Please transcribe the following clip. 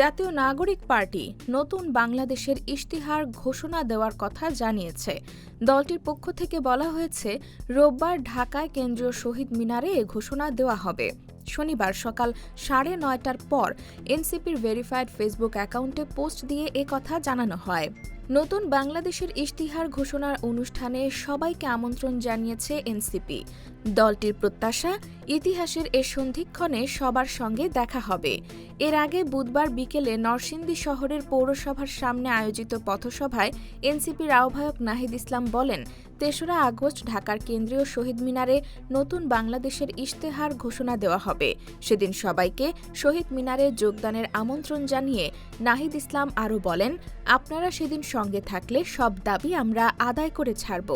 জাতীয় নাগরিক পার্টি নতুন বাংলাদেশের ইশতিহার ঘোষণা দেওয়ার কথা জানিয়েছে। দলটির পক্ষ থেকে বলা হয়েছে, রোববার ঢাকায় কেন্দ্রীয় শহীদ মিনারে এ ঘোষণা দেওয়া হবে। শনিবার সকাল সাড়ে নয়টার পর এনসিপির ভেরিফাইড ফেসবুক অ্যাকাউন্টে পোস্ট দিয়ে এ কথা জানানো হয়। নতুন বাংলাদেশের ইশতিহার ঘোষণার অনুষ্ঠানে সবাইকে আমন্ত্রণ জানিয়েছে এনসিপি। দলটির প্রত্যাশা, ইতিহাসের এ সন্ধিক্ষণে সবার সঙ্গে দেখা হবে। এর আগে বুধবার বিকেলে নরসিংদী শহরের পৌরসভার সামনে আয়োজিত পথসভায় এনসিপির আহ্বায়ক নাহিদ ইসলাম বলেন, তেসরা আগস্ট ঢাকার কেন্দ্রীয় শহীদ মিনারে নতুন বাংলাদেশের ইশতেহার ঘোষণা দেওয়া হবে। সেদিন সবাইকে শহীদ মিনারে যোগদানের আমন্ত্রণ জানিয়ে নাহিদ ইসলাম আরও বলেন, আপনারা সেদিন সঙ্গে থাকলে সব দাবি আমরা আদায় করে ছাড়ব।